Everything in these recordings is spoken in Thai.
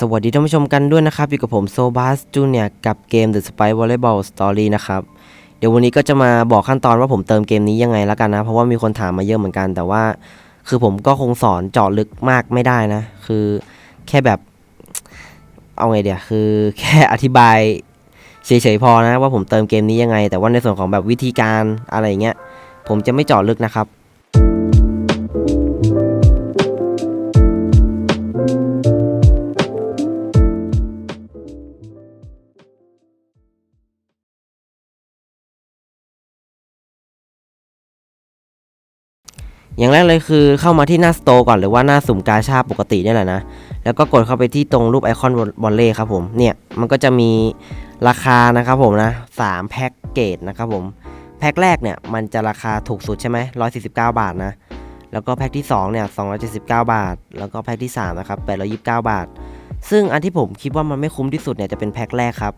สวัสดีท่านผู้ชมกันด้วยนะครับ อยู่กับผมโซบัสจูเนียกับเกม The Spy Volleyball Story นะครับ เดี๋ยววันนี้ก็จะมาบอกขั้นตอนว่าผมเติมเกมนี้ยังไงแล้วกันนะ เพราะว่ามีคนถามมาเยอะเหมือนกัน แต่ว่า คือผมก็คงสอนเจาะลึกมากไม่ได้นะ คือแค่แบบ เอาไงเดียวคือแค่อธิบายเฉยๆพอนะว่าผมเติมเกมนี้ยังไง แต่ว่าในส่วนของแบบวิธีการอะไรอย่างเงี้ยผมจะไม่เจาะลึกนะครับ อย่างแรกเลยคือเข้ามาที่หน้าสโตร์ก่อนหรือว่าหน้าสุ่มกาชาปกตินี่แหละนะ แล้วก็กดเข้าไปที่ตรงรูปไอคอนบอลเล่ครับผม เนี่ยมันก็จะมีราคานะครับผมนะสามแพ็กเกจนะครับผม แพ็กแรกเนี่ยมันจะราคาถูกสุดใช่ไหมร้อยสี่สิบเก้าบาทนะ แล้วก็แพ็กที่2เนี่ย279บาท แล้วก็แพ็กที่3นะครับ829บาท ซึ่งอันที่ผมคิดว่ามันไม่คุ้มที่สุดเนี่ยจะเป็นแพ็กแรกครับ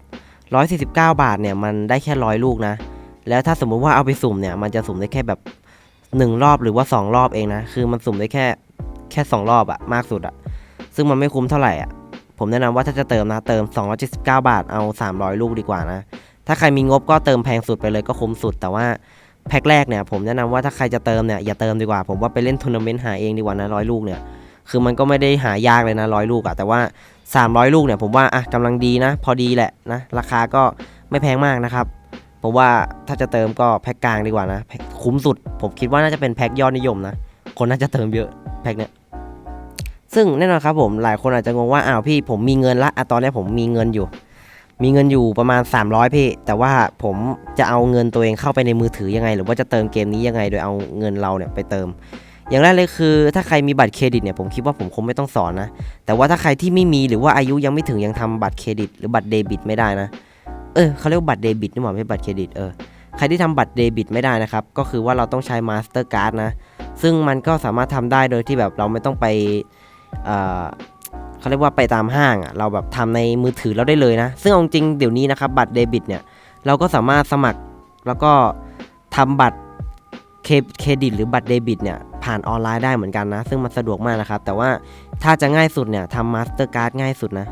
149บาทเนี่ยมันได้แค่ร้อยลูกนะ แล้วถ้าสมมุติว่าเอาไปสุ่มเนี่ยมันจะสุ่มได้แค่แบบ 1 รอบหรือว่า 2 รอบเองนะ คือมันสุ่มได้แค่แค่ 2 รอบอะมากสุดอะซึ่งมันไม่คุ้มเท่าไหร่อะผมแนะนำว่าถ้าจะเติมนะเติม 279 บาทเอา 300 ลูกดีกว่านะ ถ้าใครมีงบก็เติมแพงสุดไปเลยก็คุ้มสุด แต่ว่าแพ็คแรกเนี่ยผมแนะนำว่าถ้าใครจะเติมเนี่ยอย่าเติมดีกว่า ผมว่าไปเล่นทัวร์นาเมนต์หาเองดีกว่านะร้อยลูกเนี่ย คือมันก็ไม่ได้หายากเลยนะร้อยลูกอะแต่ว่า 300 ลูกเนี่ยผมว่าอะกำลังดีนะ พอดีแหละนะราคาก็ไม่แพงมากนะครับ ผมว่าถ้าจะเติมก็แพ็คกลางดีกว่านะ คุ้มสุด ผมคิดว่าน่าจะเป็นแพ็คยอดนิยมนะ คนน่าจะเติมเยอะแพ็คเนี้ยซึ่งแน่นอนครับผมหลายคนอาจจะงงว่าอ้าวพี่ผมมีเงินละอะตอนนี้ผมมีเงินอยู่ มีเงินอยู่ประมาณ 300 พี่ แต่ว่าผมจะเอาเงินตัวเองเข้าไปในมือถือยังไง หรือว่าจะเติมเกมนี้ยังไง โดยเอาเงินเราเนี่ยไปเติม อย่างแรกเลยคือ ถ้าใครมีบัตรเครดิตเนี่ยผมคิดว่าผมคงไม่ต้องสอนนะ แต่ว่าถ้าใครที่ไม่มีหรือว่าอายุยังไม่ถึงยังทำบัตรเครดิต หรือบัตรเดบิตไม่ได้นะ เออเขาเรียกว่าบัตรเดบิตนี่หว่าไม่บัตรเครดิตเออใครที่ทำบัตรเดบิตไม่ได้นะครับ ก็คือว่าเราต้องใช้มาสเตอร์การ์ดนะ ซึ่งมันก็สามารถทำได้โดยที่แบบเราไม่ต้องไปเออเขาเรียกว่าไปตามห้างอะเราแบบทำในมือถือเราได้เลยนะ ซึ่งเอาจริงเดี๋ยวนี้นะครับบัตรเดบิตเนี่ยเราก็สามารถสมัครแล้วก็ทำบัตรเครดิตหรือบัตรเดบิตเนี่ยผ่านออนไลน์ได้เหมือนกันนะ ซึ่งมันสะดวกมากนะครับ แต่ว่าถ้าจะง่ายสุดเนี่ยทำมาสเตอร์การ์ดง่ายสุดนะ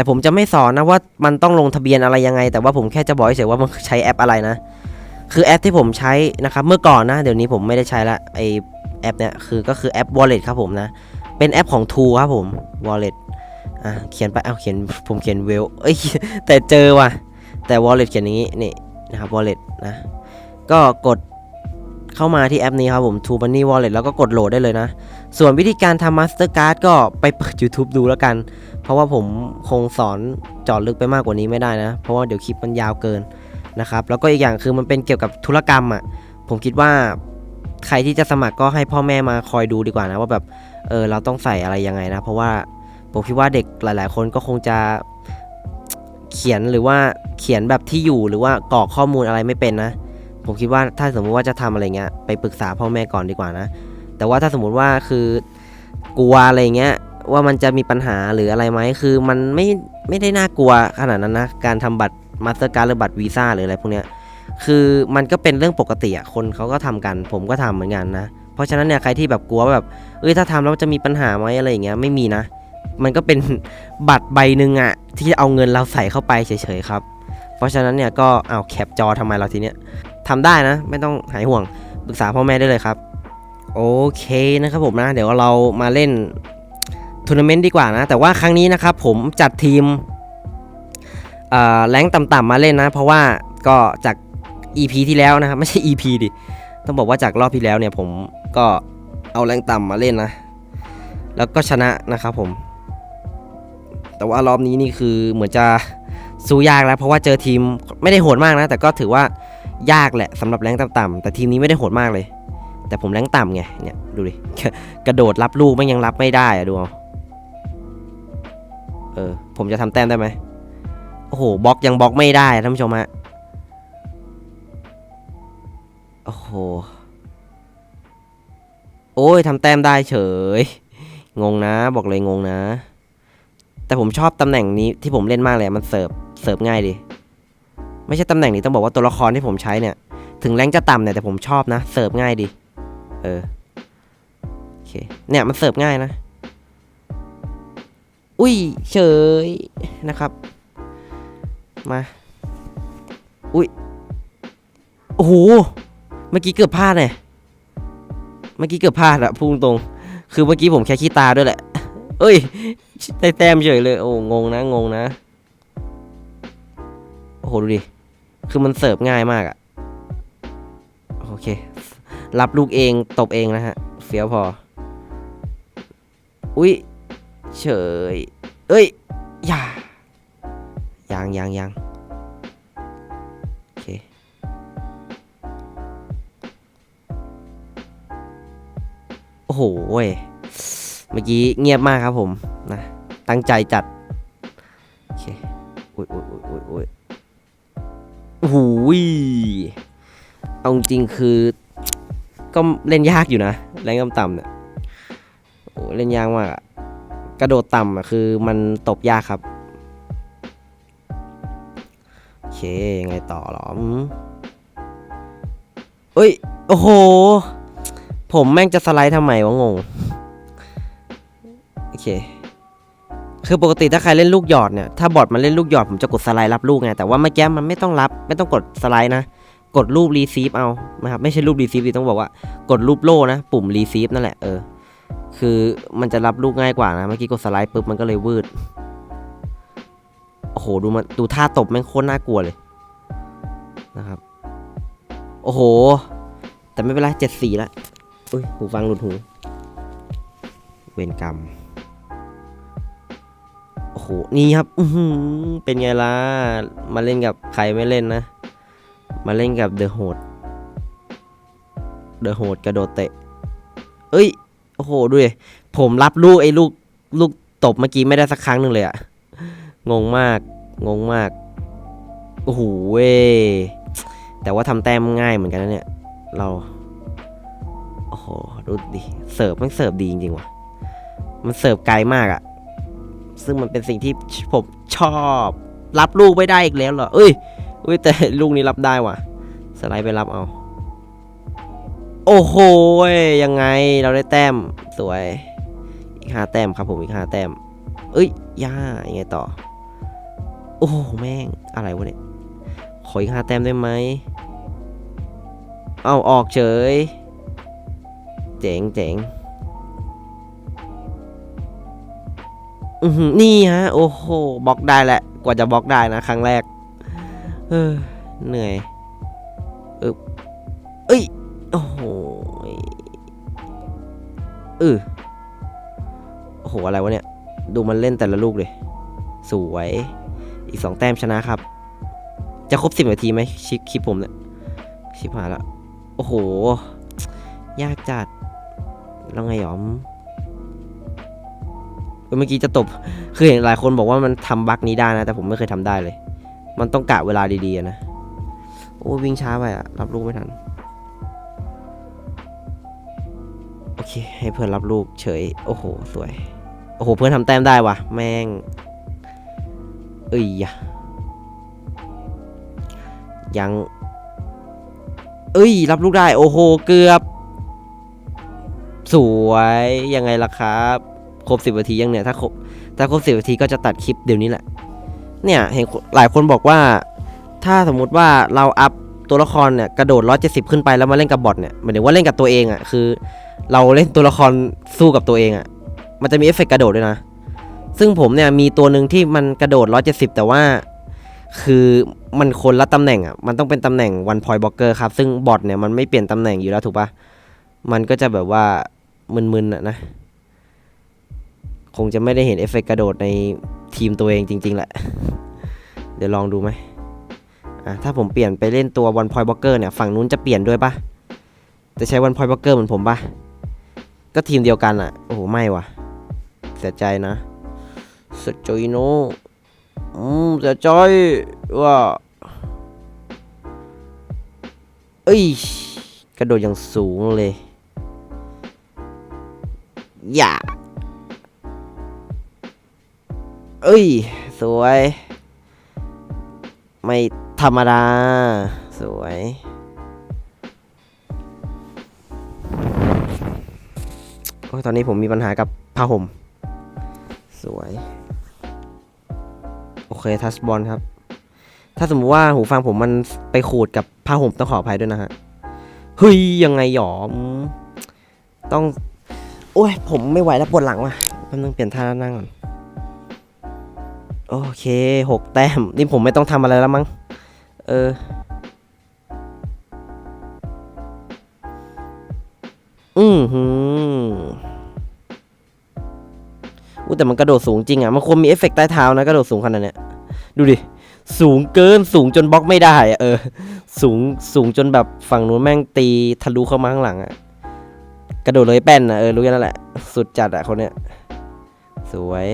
แต่ผมจะไม่สอนนะว่ามันต้องลงทะเบียนอะไรยังไง แต่ว่าผมแค่จะบอกเฉยว่ามันใช้แอปอะไรนะ คือแอปที่ผมใช้นะครับเมื่อก่อนนะ เดี๋ยวนี้ผมไม่ได้ใช้ละไอแอปเนี่ยคือก็คือแอป Wallet ครับผมนะ เป็นแอปของ True ครับผม Wallet อะเขียนไปเอาเขียนผมเขียนเวลเอ้ยแต่เจอว่ะแต่ Wallet เขียนอย่างนี้นี่นะครับ Wallet นะก็กดเข้ามาที่แอปนี้ครับผม True Money Wallet แล้วก็กดโหลดได้เลยนะ ส่วนวิธีการทำ Mastercard ก็ไปเปิด YouTube ดูแล้วกัน ราะว่าผมคงสอนจาะลึกไปมากกว่านี้ไม่ได้นะ เพราะว่าเดี๋ยวคลิปมันยาวเกินนะครับ แล้วก็อีกอย่างคือมันเป็นเกี่ยวกับธุรกรรมอะ ผมคิดว่าใครที่จะสมัครก็ให้พ่อแม่มาคอยดูดีกว่านะ ว่าแบบเออเราต้องใส่อะไรยังไงนะ เพราะว่าผมคิดว่าเด็กหลาย ๆ คนก็คงจะเขียนหรือว่าเขียนแบบที่อยู่หรือว่ากรอกข้อมูลอะไรไม่เป็นนะ ผมคิดว่าถ้าสมมติว่าจะทำอะไรเงี้ยไปปรึกษาพ่อแม่ก่อนดีกว่านะ แต่ว่าถ้าสมมุติว่าคือกลัวอะไรเงี้ย ว่ามันจะมีปัญหาหรืออะไรไหมคือมันไม่ไม่ได้น่ากลัวขนาดนั้นนะการทำบัตรมาสเตอร์การ์ดหรือบัตรวีซ่าหรืออะไรพวกเนี้ยคือมันก็เป็นเรื่องปกติอะคนเขาก็ทำกัน ผมก็ทำเหมือนกันนะ เพราะฉะนั้นเนี่ยใครที่แบบกลัวแบบเอ้ยถ้าทำแล้วจะมีปัญหาไหมอะไรอย่างเงี้ยไม่มีนะ มันก็เป็นบัตรใบหนึ่งอะที่เอาเงินเราใส่เข้าไปเฉยๆครับ เพราะฉะนั้นเนี่ยก็เอาแคปจอทำไมเราทีเนี้ยทำได้นะ ไม่ต้องหายห่วงปรึกษาพ่อแม่ได้เลยครับ โอเคนะครับผมนะ เดี๋ยวเรามาเล่น ทัวร์นาเมนต์ดีกว่านะ แต่ว่าครั้งนี้นะครับผมจัดทีมเอ่อแรงต่ำๆมาเล่นนะ เพราะว่าก็จาก EP ที่แล้วนะครับ ไม่ใช่ EP ดิ ต้องบอกว่าจากรอบที่แล้วเนี่ยผมก็เอาแรงต่ำมาเล่นนะ แล้วก็ชนะนะครับผม แต่ว่ารอบนี้นี่คือเหมือนจะสู้ยากแล้ว เพราะว่าเจอทีมไม่ได้โหดมากนะ แต่ก็ถือว่ายากแหละสำหรับแรงต่ำๆแต่ทีมนี้ไม่ได้โหดมากเลย แต่ผมแรงต่ำไงเนี่ยดูดิกระโดดรับลูกไม่ยังรับไม่ได้อะดูเอา เออ ผมจะทำแต้มได้ไหมโอ้โหบล็อกยังบล็อกไม่ได้ท่านผู้ชมฮะโอ้โหโอ้ยทำแต้มได้เฉย งงนะ บอกเลยงงนะ แต่ผมชอบตำแหน่งนี้ที่ผมเล่นมากเลยมันเสิร์ฟเสิร์ฟง่ายดีไม่ใช่ตำแหน่งนี้ต้องบอกว่าตัวละครที่ผมใช้เนี่ย ถึงแรงจะต่ำเนี่ยแต่ผมชอบนะ เสิร์ฟง่ายดี เออโอเคเนี่ยมันเสิร์ฟง่ายนะ อุ้ยเฉยนะครับมาอุ้ยโอ้โหเมื่อกี้เกือบพลาดเลยเมื่อกี้เกือบพลาดอะพูดตรง คือเมื่อกี้ผมแค่ขี้ตาด้วยแหละ เอ้ยได้แต้มเฉยเลย โอ้งงนะงงนะโอ้โหดูดิคือมันเสิร์ฟง่ายมากอะโอเค รับลูกเองตบเองนะฮะเฟี้ยวพอ อุ้ย เฉย เอ้ย อย่า ยังยังยังโอเค โอ้โหเว้ย เมื่อกี้เงียบมากครับผม นะ ตั้งใจจัด โอเค อุ้ยอุ้ยอุ้ยอุ้ยอุ้ยโอ้โหยเอาจริงคือ ก็เล่นยากอยู่นะ แรงต่ำเนี่ยโอ้เล่นยากมากอะ กระโดดต่ำอะคือมันตบยากครับโอเคยังไงต่อหรออืมเอ้ยโอ้โห ผมแม่งจะสไลด์ทำไมวะงงโอเคคือปกติถ้าใครเล่นลูกหยอดเนี่ยถ้าบอทมันเล่นลูกหยอดผมจะกดสไลด์รับลูกไงแต่ว่าเมื่อกี้มันไม่ต้องรับ ไม่ต้องกดสไลด์นะกดรูปรีซีฟเอานะครับไม่ใช่รูปรีซีฟดิต้องบอกว่า กดรูปโล่นะ ปุ่มรีซีฟนั่นแหละเออ คือมันจะรับลูกง่ายกว่านะ เมื่อกี้กดสไลด์ปุ๊บมันก็เลยวืด โอ้โห ดูมันดูท่าตบแม่งโคตรน่ากลัวเลยนะครับ โอ้โห แต่ไม่เป็นไรเจ็ดสี่ละอุ้ย หูฟังหลุดหู เวรกรรม โอ้โห นี่ครับ อือหือเป็นไงล่ะ มาเล่นกับใครไม่เล่นนะ มาเล่นกับเดอะโหด เดอะโหดกระโดดเตะ เอ้ย อ้โหดูดิผมรับลูกไอ้ลูกลูกตบเมื่อกี้ไม่ได้สักครั้งหนึ่งเลยอะงงมาก งงมาก โอ้โหเว้แต่ว่าทำแต้มง่ายเหมือนกันนะเนี่ย เรา โอ้โห ดูดิ เสิร์ฟมันเสิร์ฟดีจริงๆว่ะ มันเสิร์ฟไกลมากอะซึ่งมันเป็นสิ่งที่ผมชอบ รับลูกไม่ได้อีกแล้วเหรอ เอ้ยเอ้ยแต่ลูกนี้รับได้ว่ะ สไลด์ไปรับเอา โอ้โหยังไงเราได้แต้มสวย อีกห้าแต้มครับผมอีกห้าแต้ม เอ้ยย่ายังไงต่อ โอ้โหแม่งอะไรวะเนี่ยขออีกห้าแต้มได้ไหมเอาออกเฉย เจ๋งเจ๋งนี่ฮะ โอ้โหบล็อกได้แหละ กว่าจะบล็อกได้นะ ครั้งแรก เออเหนื่อยเออเอ้ย เออโอ้โห อะไรวะเนี่ย ดูมันเล่นแต่ละลูกเลย สวย อีกสองแต้มชนะครับ จะครบสิบนาทีไหมชิคลิปผมเนี่ย ชิบหายละ โอ้โห ยากจัด แล้วไงหรอมเมื่อกี้จะตบ คือเห็นหลายคนบอกว่ามันทำบั๊กนี้ได้นะ แต่ผมไม่เคยทำได้เลย มันต้องกะเวลาดีๆนะ โอ้วิ่งช้าไปอะรับลูกไม่ทัน เคให้เพื่อนรับลูกเฉย โอ้โห สวย โอ้โห เพื่อนทำแต้มได้วะแม่ง เอ้ยยะยัง เอ้ย รับลูกได้ โอ้โห เกือบ สวย ยังไงล่ะครับ ครบสิบนาทียังเนี่ย ถ้าครบ ถ้าครบสิบนาทีก็จะตัดคลิปเดี๋ยวนี้แหละ เนี่ย เห็นหลายคนบอกว่า ถ้าสมมุติว่าเราอัพ ตัวละครเนี่ยกระโดด 170 ขึ้นไปแล้วมาเล่นกับบอทเนี่ยหมายถึงว่าเล่นกับตัวเองอะ่ะคือ เราเล่นตัวละครสู้กับตัวเองอะ่ะมันจะมีเอฟเฟกต์กระโดดด้วยนะ ซึ่งผมเนี่ยมีตัวหนึ่งที่มันกระโดด 170 แต่ว่า คือมันคนละตำแหน่งอะ่ะมันต้องเป็นตำแหน่งวันพอยบล็อกเกอร์ครับซึ่งบอทเนี่ยมันไม่เปลี่ยนตำแหน่งอยู่แล้วถูกปะมันก็จะแบบว่ามึนๆอะนะ คงจะไม่ได้เห็นเอฟเฟกต์กระโดดในทีมตัวเองจริง ๆ แหละ เดี๋ยวลองดูไหม อะถ้าผมเปลี่ยนไปเล่นตัววันพอยบล็อกเกอร์เนี่ยฝั่งนู้นจะเปลี่ยนด้วยปะจะใช้วันพอยบล็อกเกอร์เหมือนผมปะก็ทีมเดียวกันอะ โอ้โห ไม่ว่ะ เสียใจนะเสียใจโนอืมเสียใจว่า เอ้ย กระโดดอย่างสูงเลย อย่า เอ้ย สวย ไม่ ธรรมดา สวย โอ้ยตอนนี้ผมมีปัญหากับผ้าห่ม สวย โอเค ทัชบอลครับ ถ้าสมมติว่าหูฟังผมมันไปขูดกับผ้าห่มต้องขออภัยด้วยนะฮะเฮ้ยยังไงหยอม ต้อง โอ้ย ผมไม่ไหวแล้วปวดหลังว่ะแป๊บนึงเปลี่ยนท่านั่งก่อน โอเคหกแต้ม นี่ผมไม่ต้องทำอะไรแล้วมั้ง เออ อือหืออู้แต่มันกระโดดสูงจริงอะ มันควรมีเอฟเฟกต์ใต้เท้านะ กระโดดสูงขนาดเนี้ย ดูดิ สูงเกิน สูงจนบล็อกไม่ได้อะเออ สูง สูงจนแบบฝั่งนู้นแม่งตีทะลุเข้ามาข้างหลังอะกระโดดเลยแป้นอะเออ รู้กันแล้วแหละ สุดจัดอะคนเนี้ย สวย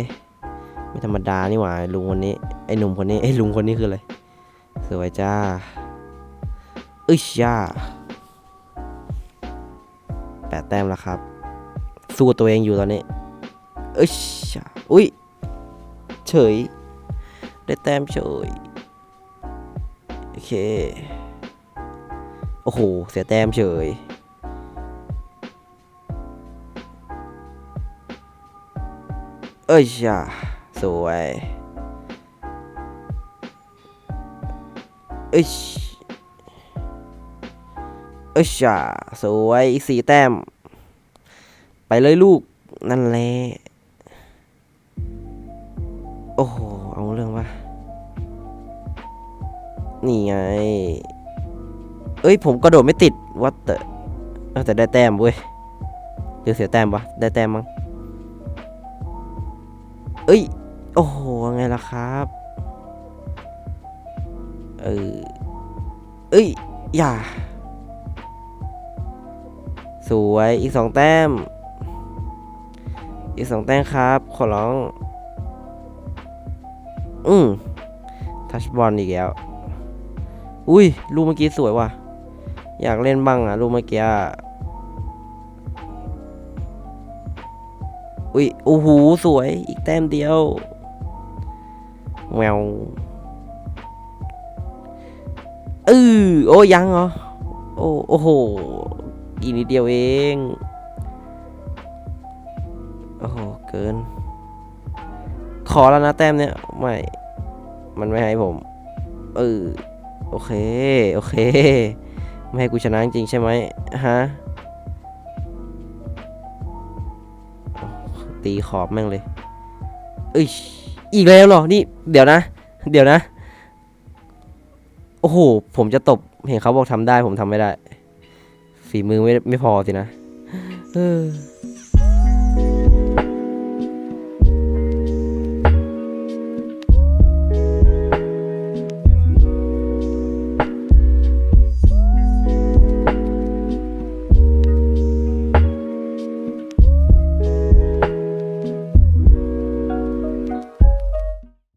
ไม่ธรรมดานี่หว่า ลุงคนนี้ ไอ้หนุ่มคนนี้ ไอ้ลุงคนนี้คืออะไร สวยจ้าอึชจ้าแปดแต้มแล้วครับ สู้ตัวเองอยู่ตอนนี้อึชจ้าอุ้ย เฉย ได้แต้มเฉย โอเค โอ้โห เสียแต้มเฉยเอ้ยจ้าสวย เอ้ยเอ้ยจ้าสวยสี่แต้ม ไปเลยลูก นั่นแหละ โอ้โห เอาเรื่องปะนี่ไง เอ้ย ผมกระโดดไม่ติด วัดแต่แต่ได้แต้มเว้ยหรือเสียแต้มวะ ได้แต้มมั้ง เอ้ย โอ้โห ไงล่ะครับ เออ เอ้ย อย่า สวย อีกสองแต้ม อีกสองแต้มครับ ขอร้อง อืมทัชบอลอีกแล้ว อุ้ย ลูกเมื่อกี้สวยว่ะ อยากเล่นบ้างอะ ลูกเมื่อกี้อุ้ย โอ้โห สวย อีกแต้มเดียวแวว เออโอ้ยังเหรอ โอ้โอ้โหอีกนิดเดียวเอง โอ้โห เกิน ขอแล้วนะแต้มเนี้ยไม่ มันไม่ให้ผม เออ โอเค โอเค ไม่ให้กูชนะจริงใช่ไหมฮะ ตีขอบแม่งเลยเอ้ย อีกแล้วเหรอ นี่ เดี๋ยวนะ เดี๋ยวนะ อ้โห ผมจะตบ เห็นเขาบอกทำได้ ผมทำไม่ได้ ฝีมือไม่ไม่พอสินะ เออ